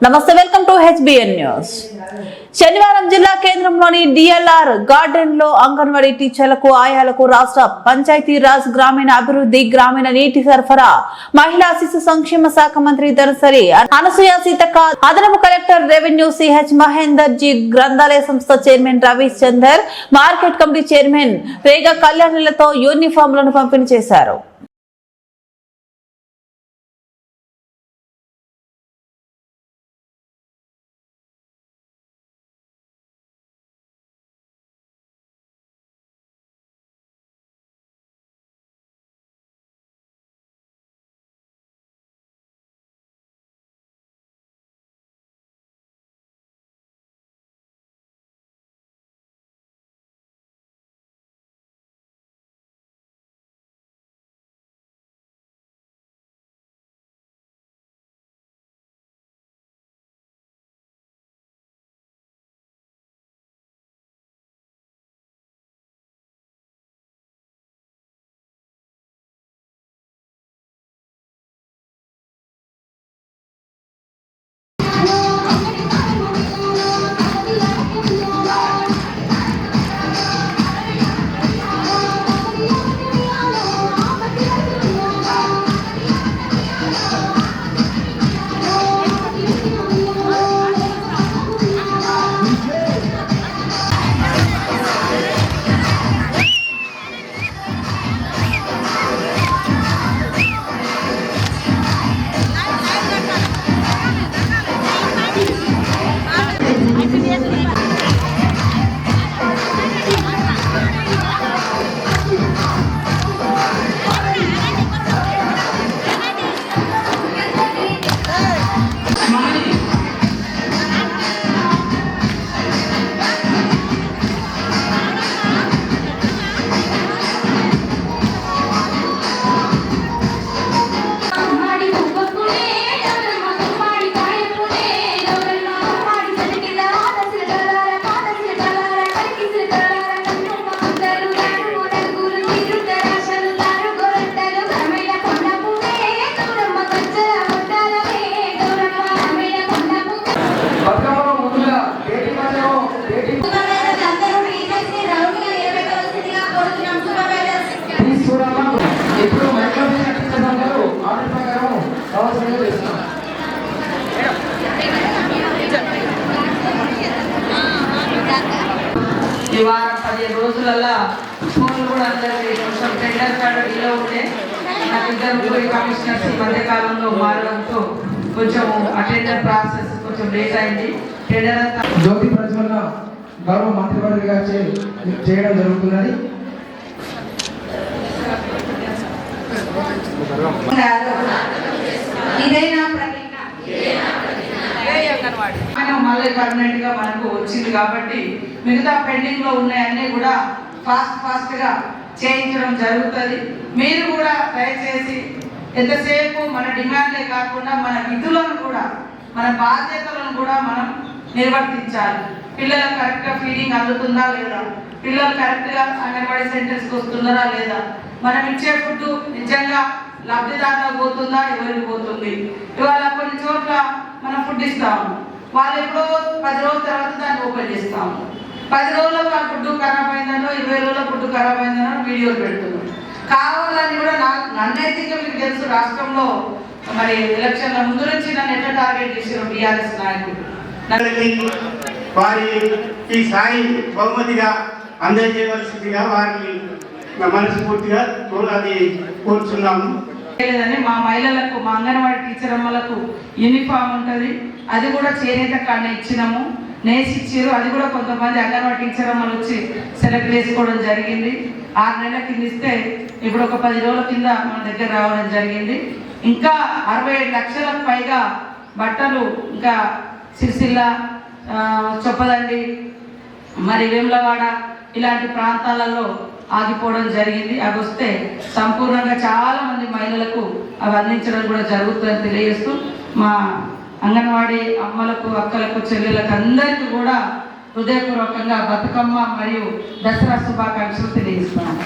నమస్తే welcome to HBN news. శనివారం జిల్లా కేంద్రంలోని డిఎల్ఆర్ గార్డెన్లో అంగన్వాడీ టీచర్లకు ఆయాలకు రాష్ట్ర పంచాయతీ రాజ్ గ్రామీణ అభివృద్ధి గ్రామీణ నీటి సరఫరా మహిళా శిశు సంక్షేమ శాఖ మంత్రి దనసరి అనసూయ సీతక్క అదనపు collector revenue CH Mahender ji గ్రంథాలయ సంస్థ chairman Ravish Chander market committee chairman Rega కళ్యాణులతో యూనిఫామ్లను పంపిణీ చేశారు. ఈ వారం పదిహేను రోజులల్లా స్కూల్ కూడా అందరికీ కొంచెం టెండర్ స్టాండర్డ్లో ఉండే. నాకు ఇద్దరు కమిషనర్స్ ఈ మధ్య కాలంలో మారడంతో కొంచెం అటెండర్ ప్రాసెస్ కొంచెం లేట్ అయింది. టెండర్ అంతా జ్యోతి ప్రజ్వలన గౌరవ మంత్రివర్గ గారు చేయడం జరుగుతున్నది. మళ్ళీ పర్మనెంట్గా మనకు వచ్చింది కాబట్టి మిగతా పెండింగ్లో ఉన్నాయన్నీ కూడా ఫాస్ట్ ఫాస్ట్గా చేయించడం జరుగుతుంది. మీరు కూడా దయచేసి ఎంతసేపు మన డిమాండ్లే కాకుండా మన విధులను కూడా మన బాధ్యతలను కూడా మనం నిర్వర్తించాలి. పిల్లలకు కరెక్ట్గా ఫీడింగ్ అందుతుందా లేదా? పిల్లలు కరెక్ట్గా అంగన్వాడీ సెంటర్స్కి వస్తున్నారా లేదా? మనం ఇచ్చే ఫుడ్ నిజంగా లబ్ధిదారులకు పోతుందా? ఎవరికి పోతుంది? ఇవాళ కొన్ని చోట్ల మనం ఫుడ్ ఇస్తాము. వాళ్ళు ఎప్పుడో పది రోజుల తర్వాత దాన్ని ఓపెన్ చేస్తాము పది రోజుల్లో వాళ్ళ ఫుడ్ ఖరాబ్ అయిందనో ఇరవై రోజుల ఫుడ్ ఖరాబ్ అయిందనో వీడియోలు పెడుతున్నారు. కావాలని కూడా నాకు నన్నైతే మీకు తెలుసు రాష్ట్రంలో మరి ఎలక్షన్ల ముందు నుంచి నన్ను ఎట్లా టార్గెట్ చేసారు టీఆర్ఎస్ నాయకులు. అందరికీ వారి ఈ సాయి బహుమతిగా అందజేయవలసిందిగా వారిని మనస్ఫూర్తిగా అది కోరుచున్నాము లేదని మా మహిళలకు మా అంగన్వాడీ టీచర్ అమ్మలకు యూనిఫామ్ ఉంటుంది. అది కూడా చేనేత కాడ ఇచ్చినాము. నేసిచ్చారు అది కూడా కొంతమంది అంగన్వాడీ టీచర్ అమ్మలు వచ్చి సెలెక్ట్ చేసుకోవడం జరిగింది. ఆరు నెలల కింద ఇస్తే ఇప్పుడు ఒక పది రోజుల కింద మన దగ్గర రావడం జరిగింది. ఇంకా అరవై ఏడు లక్షలకు పైగా బట్టలు ఇంకా సిరిసిల్ల చొప్పదండి మరి వేములవాడ ఇలాంటి ప్రాంతాలలో ఆగిపోవడం జరిగింది. అవి వస్తే సంపూర్ణంగా చాలామంది మహిళలకు అవి అందించడం కూడా జరుగుతుందని తెలియజేస్తూ మా అంగన్వాడీ అమ్మలకు అక్కలకు చెల్లెలకు అందరికీ కూడా హృదయపూర్వకంగా బతుకమ్మ మరియు దసరా శుభాకాంక్షలు తెలియజేస్తున్నాను.